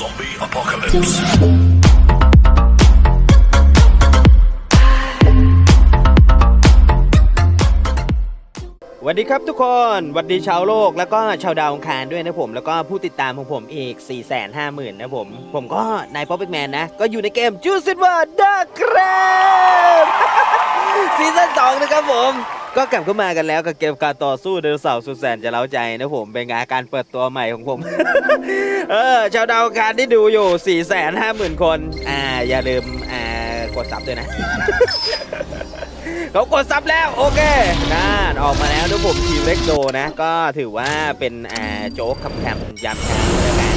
Zombie apocalypse. สวัสดีครับทุกคนสวัสดีชาวโลกแล้วก็ชาวดาวองคารด้วยนะผม แล้วก็ผู้ติดตามของผมอีก 4 5 0 0 0 0นะผม ผมก็นายป๊อปเปกแมนนะ ก็อยู่ในเกมจูซิ w ว r ร์ดักครับซีซั่น2นะครับผม ก็กลับเข้ามากันแล้วกับเกมการต่อสู้ไดโนเสาร์สุดแสนจะเล้าใจนะผมเป็นงานการเปิดตัวใหม่ของผม เออชาวดาวอังคารที่ดูอยู่4 5 0 0 0 0คน อ่าอย่าลืมอ่ากดซับด้วยนะ เขากดซับแล้ว โอเคน่านออกมาแล้วนะผมทีเล็กโดนะ ก็ถือว่าเป็นอ่าโจ๊กคำแคมยามเช้าแล้วกั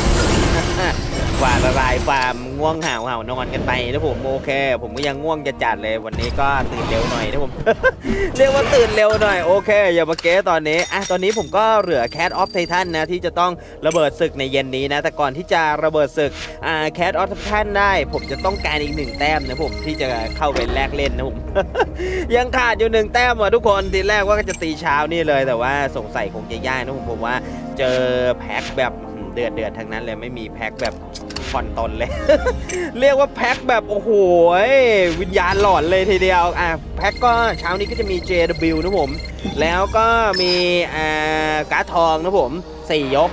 น ฝ่าละลายความง่วงเห่าเห่านอนกันไปนะผมโอเค ผมก็ยังง่วงจะจัดเลยวันนี้ก็ตื่นเร็วหน่อยนะผม เรียกว่าตื่นเร็วหน่อยโอเค อย่ามาเก้ตอนนี้อะตอนนี้ผมก็เหลือแค t ออฟไททันนะที่จะต้องระเบิดศึกในเย็นนี้นะแต่ก่อนที่จะระเบิดศึกอ่าแค t ออฟไททันได้ ผมจะต้องการอีกหนึ่งแต้มนะผมที่จะเข้าไปแลกเล่นนะผมยังขาดอยู่หนึ่งแต้มอะทุกคนทีแรกว่าจะตีเช้านี่เลยแต่ว่าสงสัยคงจะยากนะผมผมว่าเจอแพ็คแบบ เดือดเดือดๆทั้งนั้นเลยไม่มีแพ็คแบบผ่อนตนเลย เรียกว่าแพ็คแบบโอ้โหวิญญาณหลอนเลยทีเดียวอะแพ็คก็เช้านี้ก็จะมี JW นะผม แล้วก็มีอ่าการ์ดทองนะผมสี่ยก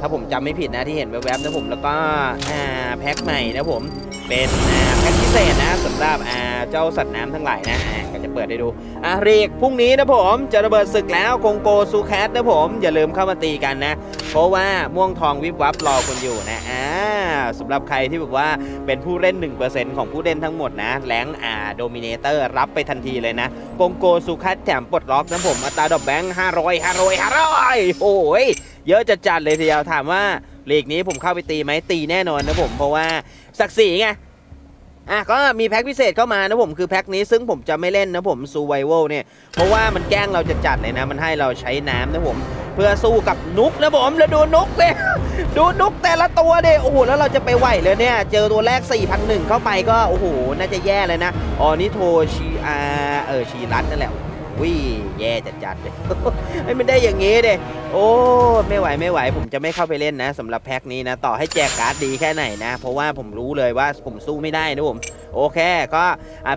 ถ้าผมจำไม่ผิดนะที่เห็นแวบๆนะผมแล้วก็แพ็คใหม่นะผมเป็นแพ็คพิเศษนะสำหรับเจ้าสัตว์น้ำทั้งหลายนะก็จะเปิดให้ดูอะเรียกพรุ่งนี้นะผมจะระเบิดศึกแล้วคงโกซูแคทนะผมอย่าลืมเข้ามาตีกันนะ เพราะว่าม่วงทองวิบวับรอคุณอยู่นะอ่าสำหรับใครที่แบบว่าเป็นผู้เล่น 1%ของผู้เล่นทั้งหมดนะแรงอ่าโดมิเนเตอร์รับไปทันทีเลยนะกงโกซูแคทแถมปลดล็อกนะผมอัตราดอกแบงค์500 500 500โอ้ย เยอะจัดจัดๆเลยทีเดียวถามว่าลีกนี้ผมเข้าไปตีไหมตีแน่นอนนะผมเพราะว่าศักดิ์ศรีไงอะก็มีแพ็คพิเศษเข้ามานะผมคือแพ็คนี้ซึ่งผมจะไม่เล่นนะผมซูไวโวเนี่ยเพราะว่ามันแกล้งเราจะจัดเลยนะ มันให้เราใช้น้ำนะผม เพื่อสู้กับนุกนะผมแล้วดูนุกเนี่ยดูนุกแต่ละตัวเดโอ้โหแล้วเราจะไปไหวเลยเนี่ย เจอตัวแรก4,001เข้าไปก็โอ้โหน่าจะแย่เลยนะอ๋อนี่โทชีอาเออชีรัตนั่นแหละ วิแย่จัดๆเลยไอ้มันได้อย่างงี้เด้โอ้ไม่ไหวไม่ไหว ผมจะไม่เข้าไปเล่นนะสำหรับแพ็คนี้นะ ต่อให้แจกการ์ดดีแค่ไหนนะ เพราะว่าผมรู้เลยว่าผมสู้ไม่ได้นะผม โอเค ก็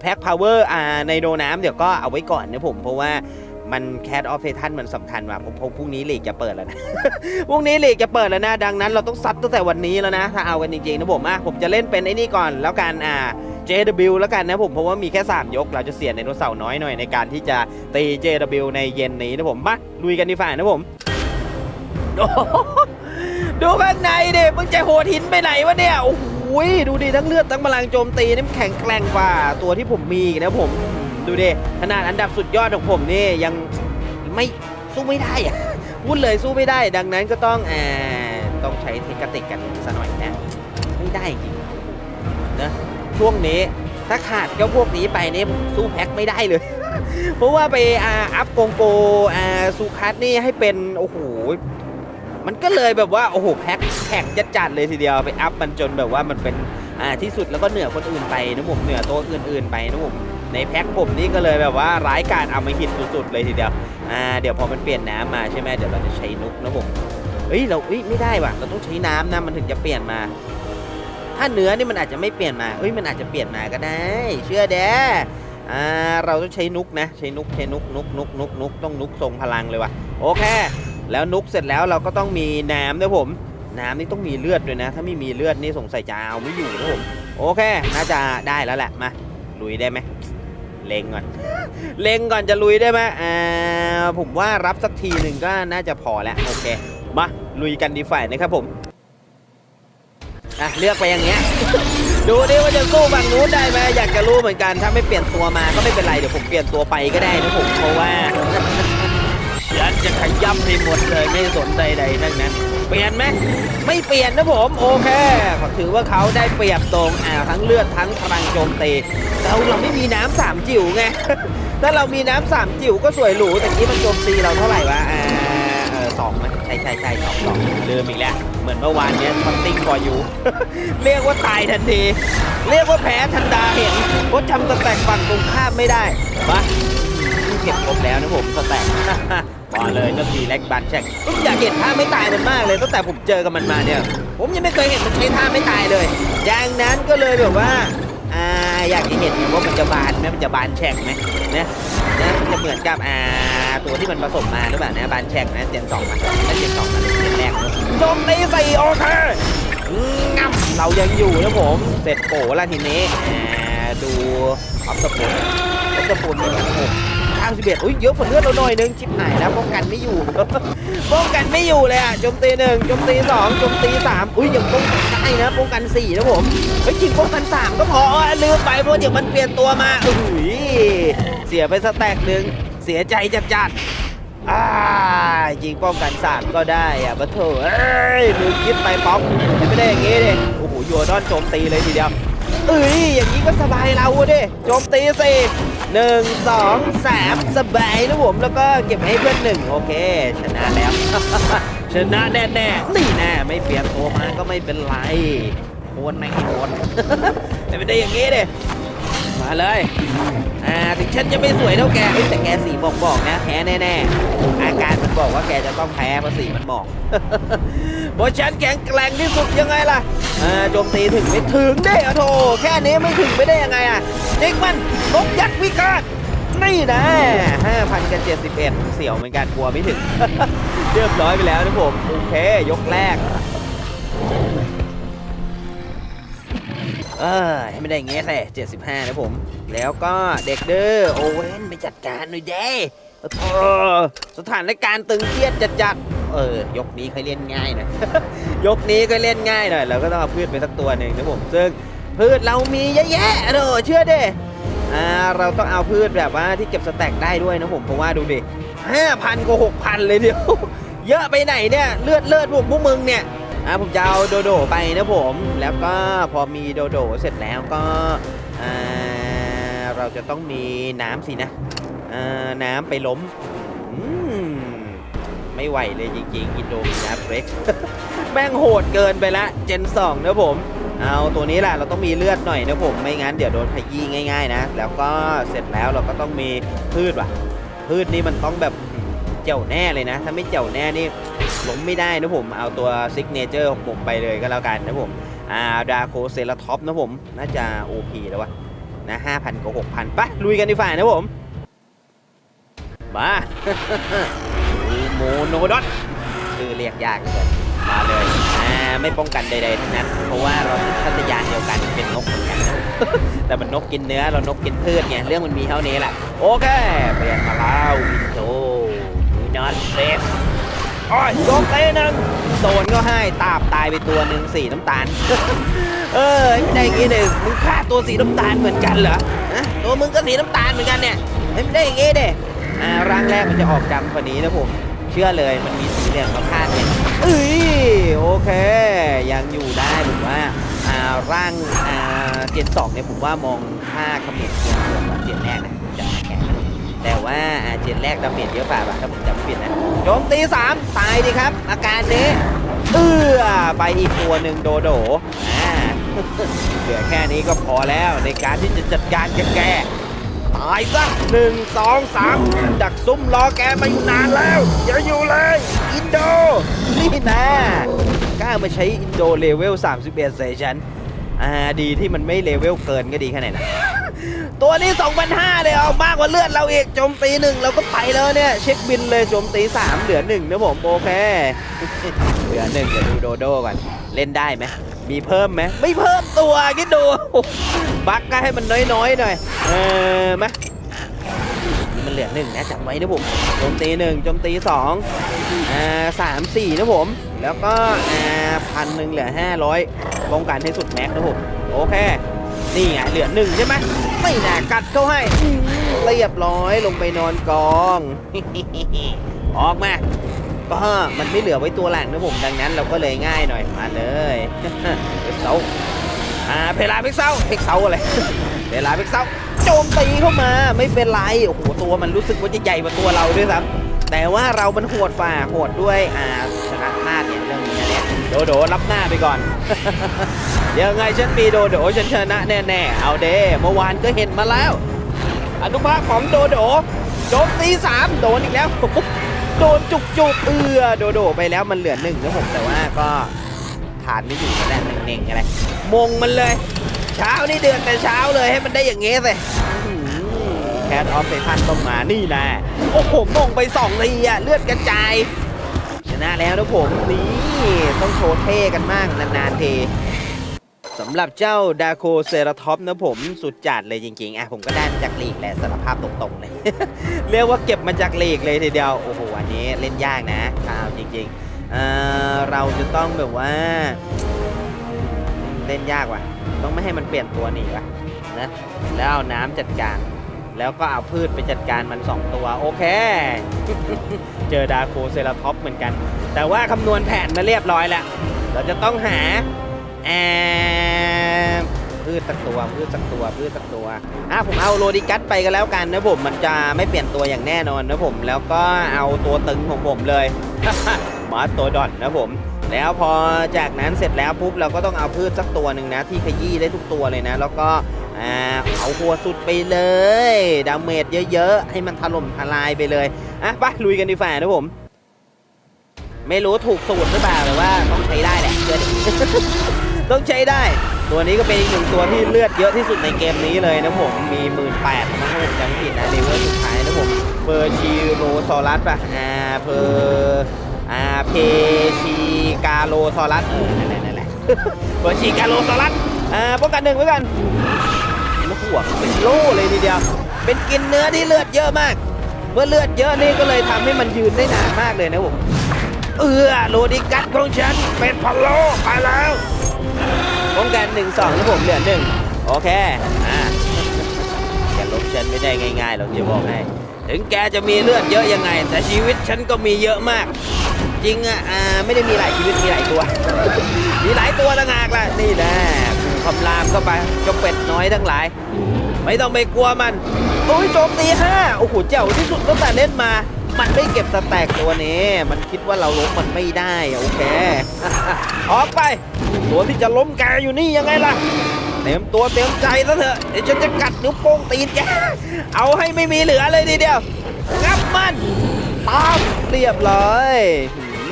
แพ็คพาวเวอร์อ่าในโดน้ำเดี๋ยวก็เอาไว้ก่อนนะผมเพราะว่ามันแค t ออฟเททันมันสำคัญว่ะผมผมพรุ่งนี้ลีกจะเปิดแล้วนะ พรุ่งนี้ลีกจะเปิดแล้วนะ ดังนั้นเราต้องซัดตั้งแต่วันนี้แล้วนะ ถ้าเอากันจริงๆนะผมอะผมจะเล่นเป็นไอ้นี่ก่อนแล้วกันอ่า JW แล้วกันนะผมเพราะว่ามีแค่ 3 ยก เราจะเสียในโนเสาร์น้อยหน่อยในการที่จะตี JW ในเย็นนี้นะผมมาลุยกันดีฝ่านะผมดูข้างในดิมึงจะโหดหินไปไหนวะเนี่ยโอ้โหดูดิทั้งเลือดทั้งพลังโจมตีนี่มันแข็งแกร่งกว่าตัวที่ผมมีนะผมดูดิขนาดอันดับสุดยอดของผมนี่ยังไม่สู้ไม่ได้อะพูดเลยสู้ไม่ได้ ดังนั้นก็ต้องอ่าต้องใช้เทคนิคกันซะหน่อยนะ ไม่ได้จริงนะ ช่วงนี้ ถ้าขาดเจ้าพวกนี้ไปนี่สู้แพ็คไม่ได้เลย เพราะว่าไปอ,อัพโกงโกซูคัสนี่ให้เป็นโอ้โหมันก็เลยแบบว่าโอ้โหแพ็คแข่งจัดจัดเลยทีเดียวไปอัพมันจนแบบว่ามันเป็นอ่าที่สุดแล้วก็เหนือคนอื่นไปนะผมเหนือตัวอื่นๆไปนะผมในแพ็คผมนี่ก็เลยแบบว่าร้ายกาจเอามาหินสุดๆเลยทีเดียวอ่าเดี๋ยวพอมันเปลี่ยนน้ำมาใช่ไหมเดี๋ยวเราจะใช้นุกนะผมเฮ้ยเราเอ้ยไม่ได้ว่ะเราต้องใช้น้ำนะมันถึงจะเปลี่ยนมา ถ้าเนื้อนี่มันอาจจะไม่เปลี่ยนมาเอ้ยมันอาจจะเปลี่ยนมาก็ได้ เชื่อเด้อ่าเราต้องใช้นุกนะใช้นุกใช้นุกนุกนุกนุกนุกต้องนุกทรงพลังเลยว่ะโอเค แล้วนุกเสร็จแล้วเราก็ต้องมีน้ำด้วยผม น้ำนี่ต้องมีเลือดด้วยนะ ถ้าไม่มีเลือดนี่สงสัยจะเอาไม่อยู่นะผมโอเค น่าจะได้แล้วแหละมาลุยได้ไหมเล็งก่อนเล็งก่อนจะลุยได้ไหมอ่าผมว่ารับสักทีหนึ่งก็น่าจะพอแล้วโอเคมาลุยกันดีฝ่ายนะครับผม อะเลือกไปอย่างเงี้ย ดูดิว่าจะสู้ฝั่งนู้นได้ไหมอยากจะรู้เหมือนกันถ้าไม่เปลี่ยนตัวมาก็ไม่เป็นไรเดี๋ยวผมเปลี่ยนตัวไปก็ได้นะผมเพราะว่าฉันจะขย้ำให้หมดเลยไม่สนใดๆทั้งนั้น เปลี่ยนไหมไม่เปลี่ยนนะผมโอเคถือว่าเขาได้เปรียบตรงอ่าทั้งเลือดทั้งพลังโจมตีแต่เราไม่มีน้ำสามจิ๋วไงถ้าเรามีน้ำสามจิ๋วก็สวยหรูแต่นี้มันโจมตีเราเท่าไหร่วะอ่า สองไหมใช่ใช่ใช่สองสองลืมอีกแล้ว เหมือนเมื่อวานเนี้ยช็อตติ้งกออยู่ เรียกว่าตายทันที เรียกว่าแพ้ทันดาเห็นเพราะทำสแต็กฝั่งตรงข้ามไม่ได้มาเก็บครบแล้วนะผมสแต็กมาเลยเจ้าทีเล็กบันแช็กผมอยากเห็นท่าไม่ตายมันมากเลยตั้งแต่ผมเจอกับมันมาเนี่ย ผมยังไม่เคยเห็นมันใช้ท่าไม่ตายเลยดังนั้นก็เลยแบบว่า อ่าอยากจะเห็นว่ามันจะบานไหมมันจะบานแฉกไหมนะนะมันจะเหมือนกับอ่าตัวที่มันผสมมาหรือเปล่านะบานแฉกนะเจนสองนะเจนสองมาเจนแรกนจมในใส่โอเคงับเรายังอยู่นะผมเสร็จโปแล้วทีนี้ดูออฟสปูนออฟสปูนนี่มัผม 91อุ้ยเยอะฝนเลือดเราหน่อยนึงชิบหายแล้วป้องกันไม่อยู่ ป้องกันไม่อยู่เลยอะโจมตีหนึ่งโจมตีสองโจมตีสามอุ้ยยังป้องกันได้นะป้องกันสี่นะผมเฮ้ยจริงป้องกันสามก็พอลืมไปเพราะเดี๋ยวมันเปลี่ยนตัวมาอุ้ยเสียไปสแต็กหนึ่งเสียใจจัดจันยิงป้องกันสามก็ได้อะบัเทอร์เอ้ยลืมคิดไปป๊อกไม่ได้อย่างงี้เลยโอ้โหโยดอนโจมตีเลยทีเดียวเอ้ยอย่างนี้ก็สบายเราเด้โจมตีสี่ หนึ่งสองสามสบายนะผมแล้วก็เก็บให้เพื่อนหนึ่งโอเค ชนะแล้ว ชนะแน่แน่ๆนี่แน่ไม่เปลี่ยนตัวมาก็ไม่เป็นไรโคนในโคนไม่ได้อย่างนี้เดิมาเลยอ่าถึงฉันจะไม่สวยเท่าแกแต่แกสีบอกบอกนะแพ้แน่ๆอาการมันบอกว่าแกจะต้องแพ้เพราะสีมันบอกเพราะฉันแข็งแกร่งที่สุดยังไงล่ะอ่าโจมตีถึงไม่ถึงได้อะโถแค่นี้ไม่ถึงไม่ได้ยังไงอะ จริงมันนกยักษ์วิกาตนี่นะ5,000กับ71 เสี่ยวเหมือนกันกลัวไม่ถึง เรียบร้อยไปแล้วนะผม โอเค ยกแรก เออให้ไม่ได้อย่างเงี้ยแส่75 นะผม แล้วก็เด็กเด้อ โอเว่นไปจัดการหน่อยเด้สถานการณ์ตึงเครียดจัดๆ เออ ยกนี้ค่อยเล่นง่ายหน่อย ยกนี้ก็เล่นง่ายหน่อย เราก็ต้องเอาพืชไปสักตัวหนึ่งนะผม ซึ่ง พืชเรามีเยอะแยะเด้อเชื่อเด้อ่าเราต้องเอาพืชแบบว่าที่เก็บสแต็กได้ด้วยนะผมเพราะว่าดูดิห้าพันกับหกพันเลยเดียว เยอะไปไหนเนี่ยเลือดเลือดพวกพวกมึงเนี่ยอ่าผมจะเอาโดโดไปนะผม แล้วก็พอมีโดโดเสร็จแล้วก็อ่าเราจะต้องมีน้ำสินะอ่าน้ำไปล้มอืมไม่ไหวเลยจริงๆอินโดมีนาเฟรชแม่งโหดเกินไปละเจน2นะผม เอาตัวนี้แหละเราต้องมีเลือดหน่อยนะผมไม่งั้นเดี๋ยวโดนขยี้ง่าย ๆ นะ แล้วก็เสร็จแล้วเราก็ต้องมีพืชว่ะ พืชนี่มันต้องแบบเจ้าแน่เลยนะ ถ้าไม่เจ้าแน่นี่ล้มไม่ได้นะผมเอาตัวซิกเนเจอร์ของผมไปเลยก็แล้วกันนะผมอ่าดาโคเซราท็อปนะผมน่าจะ OP แล้ววะนะ5,000กับ6,000ไปะลุยกันดีฝ่ายนะผมมาโมโนดอทชื่อเรียกยากเลยมาเลย ไม่ป้องกันใดๆทั้งนั้น เพราะว่าเราสัญชาตญาณเดียวกันเป็นนกเหมือนกัน แต่มันนกกินเนื้อเรานกกินพืชไงเรื่องมันมีเท่านี้แหละโอเคเปลี่ยนมาแล้ววินโดนูนอตเฟสโอ้ยโจมตีหนึ่งโดนก็ให้ตาบตายไปตัวหนึ่งสีน้ำตาล เออไม่ได้อย่างงี้หนึ่งมึงฆ่าตัวสีน้ำตาลเหมือนกันเหรอฮะตัวมึงก็สีน้ำตาลเหมือนกันเนี่ยไม่ได้อย่างงี้เด้อ่าร่างแรกมันจะออกดำกว่านี้นะผมเชื่อเลยมันมีสีเหลืองมาพาดเนี่ยเอ้ย ร่างเจนสองเนี่ยผมว่ามองค่าคอมเมนต์เยอะกว่าเจนแรกนะจะแก่แต่ว่าเจนแรกดาเมจเยอะกว่าป่ะถ้าผมจำไม่ผิดนะโจมตีสามตายดีครับ อาการนี้เอื้อไปอีกตัวหนึ่งโดโดอ่าเหลือแค่นี้ก็พอแล้วในการที่จะจัดการกับแกตายซะหนึ่งสองสามดักซุ้มรอแกมาอยู่นานแล้วอย่าอยู่เลย อินโด นี่นะกล้ามาใช้อินโดเลเวล 31 ใส่ฉัน อ่าดีที่มันไม่เลเวลเกินก็ดีแค่ไหนนะตัวนี้ 2,500เลยเอามากกว่าเลือดเราอีกโจมตีหนึ่งเราก็ไปแล้วเนี่ย เช็คบินเลยโจมตี 3 เหลือหนึ่งนะผมโอเคเหลือหนึ่งเดี๋ยวดูโดโดก่อน เล่นได้ไหมมีเพิ่มไหมไม่เพิ่มตัวคิดดูบักก็ให้มันน้อยๆหน่อยเออมามันเหลือหนึ่งนะจำไว้นะผมโจมตีหนึ่งโจมตีสองอ่าสามสี่นะผม แล้วก็อ่าพันหนึ่งเหลือห้าร้อย ป้องกันให้สุดแม็กนะผมโอเค นี่ไงเหลือหนึ่งใช่ไหมไม่น่ากัดเข้าให้อื้อเรียบร้อยลงไปนอนกอง ออกมาก็มันไม่เหลือไว้ตัวหลังนะผมดังนั้นเราก็เลยง่ายหน่อยมาเลยเพกเซาอ่าเพลาเพกเซาเพกเซาอะไรเพลาเพกเซาโจมตีเข้ามาไม่เป็นไรโอ้โหตัวมันรู้สึกว่าจะใหญ่กว่าตัวเราด้วยซ้ำแต่ว่าเรามันโหดฝ่าโหดด้วยอ่าชนะพลาดเนี่ยเรื่องนี้ โดโดรับหน้าไปก่อนยังไงฉันมีโดโดฉันชนะแน่ๆ เอาเด้เมื่อวานก็เห็นมาแล้ว อนุภาพของโดโดโจมตีสามโดนอีกแล้ว โดนจุกจุกเอือโดโดไปแล้วมันเหลือหนึ่งนะผมแต่ว่าก็ฐานไม่อยู่กันแล้วเน่งๆอะไรมงมันเลย เช้านี่เดือนแต่เช้าเลยให้มันได้อย่างเงี้ยสิแคทออฟเซทันต้องมานี่นะโอ้โหมงไปสองทีอะเลือดกระจาย นะแล้วนะผมนี่ต้องโชว์เท่กันมากนานๆทีสำหรับเจ้าดาโคเซราท็อปนะผมสุดจัดเลยจริงๆอะผมก็ได้มาจากลีกแหละสารภาพตรงๆเลย เรียกว่าเก็บมาจากลีกเลยทีเดียว โอ้โหอันนี้เล่นยากนะเอาจริงๆเอ่อเราจะต้องแบบว่า เล่นยากว่ะ ต้องไม่ให้มันเปลี่ยนตัวหนีว่ะนะแล้วเอาน้ำจัดการ แล้วก็เอาพืชไปจัดการมัน 2 ตัวโอเค เจอดาโคเซราท็อปเหมือนกัน แต่ว่าคำนวณแผนมาเรียบร้อยแล้ว เราจะต้องหาแอมพืชสักตัวพืชสักตัวพืชสักตัวอะผมเอาโรดิกัสไปกันแล้วกันนะผมมันจะไม่เปลี่ยนตัวอย่างแน่นอนนะผมแล้วก็เอาตัวตึงของผมเลยมาตัวดอนนะผม แล้วพอจากนั้นเสร็จแล้วปุ๊บเราก็ต้องเอาพืชสักตัวหนึ่งนะ ที่ขยี้ได้ทุกตัวเลยนะ แล้วก็ อ่าเอาหัวสุดไปเลยดาเมจเยอะๆ ให้มันถล่มทลายไปเลยอะไปลุยกันดีฝ่านะผม ไม่รู้ถูกสูตรหรือเปล่าแต่ว่าต้องใช้ได้แหละเชื่อดิต้องใช้ได้ ตัวนี้ก็เป็นอีกหนึ่งตัวที่เลือดเยอะที่สุดในเกมนี้เลยนะผมมีหมื่นแปดนะผมจำผิดนะเลเวลสุดท้ายนะผมเพอร์ชิโรซอรัสป่ะอ่าเพอร์อ่าเพชิกาโลซอรัสเออนั่นแหละนั่นแหละเพอร์ชิกาโลซอรัสอ่าป้องกันหนึ่งไว้กัน วเป็นโล่เลยทีเดียว เป็นกินเนื้อที่เลือดเยอะมาก เมื่อเลือดเยอะนี่ก็เลยทำให้มันยืนได้นานมากเลยนะผม เออโรดิกัสของฉันเป็นพะโลไปแล้วป้องกันหนึ่งสองแล้วผมเหลือหนึ่งโอเค อ่าแกล้มฉันไม่ได้ง่ายๆหรอกจะบอกให้ ถึงแกจะมีเลือดเยอะยังไง แต่ชีวิตฉันก็มีเยอะมาก จริงอะ อ่า ไม่ได้มีหลายชีวิตมีหลายตัว มีหลายตัวต่างหากล่ะ นี่แน่ คำรามเข้าไปเจ้าเป็ดน้อยทั้งหลาย ไม่ต้องไปกลัวมัน โอ้ยโจมตีห้าโอ้โหเจ๋วที่สุดตั้งแต่เล่นมา มันไม่เก็บสแต็กตัวนี้ มันคิดว่าเราล้มมันไม่ได้โอเคออกไป ตัวที่จะล้มแกอยู่นี่ยังไงล่ะเตรียมตัวเตรียมใจซะเถอะเดี๋ยวฉันจะกัดนิ้วโป้งตีนแกเอาให้ไม่มีเหลือเลยทีเดียวงับมันตามเรียบร้อย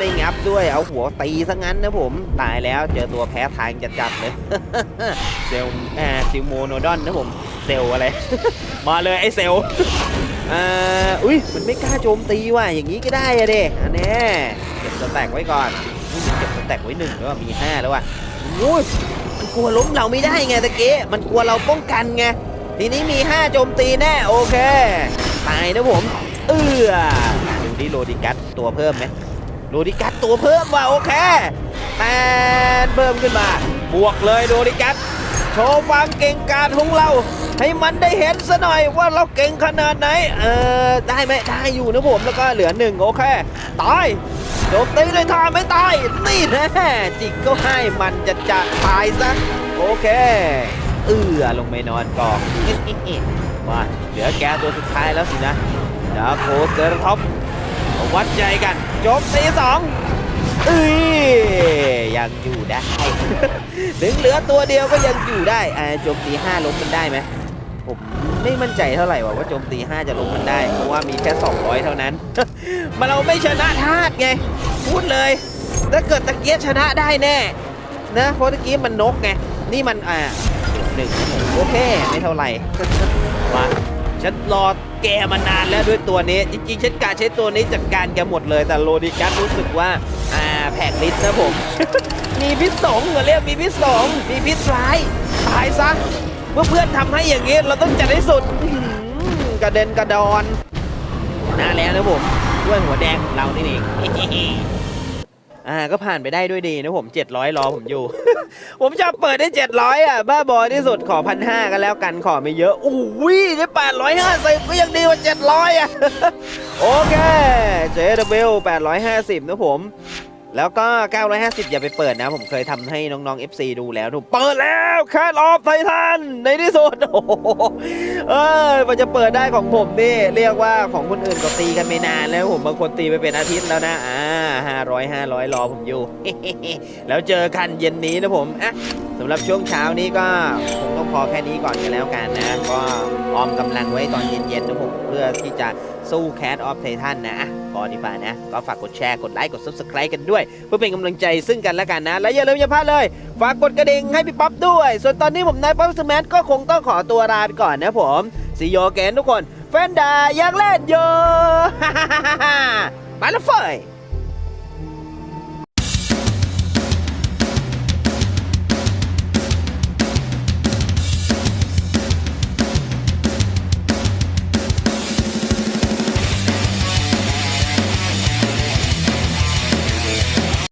ไม่งับด้วยเอาหัวตีซะงั้นนะผม ตายแล้วเจอตัวแพ้ทางจะจัดเลยเซลอ่าซิลโมโนดอนนะผม เซลอะไร มาเลยไอเซลอ่าอุ้ยมันไม่กล้าโจมตีว่ะอย่างนี้ก็ได้อะเดอันนี้เก็บสแต็กไว้ก่อนเก็บสแต็กไว้หนึ่งแล้วมีห้าแล้วว่ะอุ้ยมันกลัวล้มเราไม่ได้ไงตะเกีมันกลัวเราป้องกันไงทีนี้มีห้าโจมตีแน่โอเคตายนะผมเอือดูดิโรดิกัสตัวเพิ่มไหม โรดิกัสตัวเพิ่มว่ะโอเคแตนเพิ่มขึ้นมา บวกเลยโรดิกัสโชว์ความเก่งกาจของเรา ให้มันได้เห็นซะหน่อยว่าเราเก่งขนาดไหน เออได้ไหมได้อยู่นะผมแล้วก็เหลือหนึ่งโอเคตายโจมตีด้วยท่าไม่ตายนี่แน่จิกก็ให้มันจะจะตายซะโอเค เอือลงไปนอนกองมาเหลือแกตัวสุดท้ายแล้วสินะดาโคเซอร์ท็อป วัดใจกันโจมตีสองเอ้ยยังอยู่ได้ ถึงเหลือตัวเดียวก็ยังอยู่ได้อ่าโจมตี5ล้มมันได้ไหมผมไม่มั่นใจเท่าไหร่ว่าว่าโจมตี5จะล้มมันได้ เพราะว่ามีแค่200 เท่านั้นมันเราไม่ชนะธาตุไง พูดเลย ถ้าเกิดตะเกียบชนะได้แน่นะเพราะตะกี้มันนกไง นี่มันอ่าหนึ่งโอเค ไม่เท่าไหร่มา ฉันรอแกมานานแล้วด้วยตัวนี้ จริงๆฉันกะใช้ตัวนี้จัดการแกหมดเลยแต่โรดิกัสรู้สึกว่า อ่าแผกลิสนะผม มีพิษสงเหรอเรียกมีพิษสงมีพิษร้ายตายซะเมื่อเพื่อนทำให้อย่างงี้เราต้องจัดให้สุดกระเด็นกระดอนชนะแล้วนะผม ด้วยหัวแดงของเรานี่เอง อ่าก็ผ่านไปได้ด้วยดีนะผม700รอผมอยู่ ผมชอบเปิดได้ 700 อะ บ้าบอที่สุดขอพันห้ากันแล้วกันขอไม่เยอะอู้วิได้850ก็ยังดีกว่า 700 อะ โอเค JW 850 นะผม แล้วก็ 950 อย่าไปเปิดนะ ผมเคยทำให้น้องๆ FC ดูแล้วถูกเปิดแล้วแคทออฟไททันในที่สุดโอ้โหเออมันจะเปิดได้ของผมนี่ เรียกว่าของคนอื่นก็ตีกันไม่นานแล้วผมบางคนตีไปเป็นอาทิตย์แล้วนะอ่า500 500 รอผมอยู่ แล้วเจอกันเย็นนี้นะผมอะ สำหรับช่วงเช้านี้ก็คงต้องพอแค่นี้ก่อนกันแล้วกันนะ ก็ออมกำลังไว้ตอนเย็นๆนะผมเพื่อที่จะสู้แค t ออฟไททันนะอะพอดีฝ่านะ ก็ฝากกดแชร์ กดไลค์ กด subscribe กันด้วย เพื่อเป็นกำลังใจซึ่งกันและกันนะ และอย่าลืมอย่าพลาดเลย ฝากกดกระดิ่งให้พี่ป๊อปด้วย ส่วนตอนนี้ผมนายป๊อปสแมทก็คงต้องขอตัวลาไปก่อนนะผมซีโยเกนทุกคนแฟนดายังเล่นอยู่ไปแล้วเฟย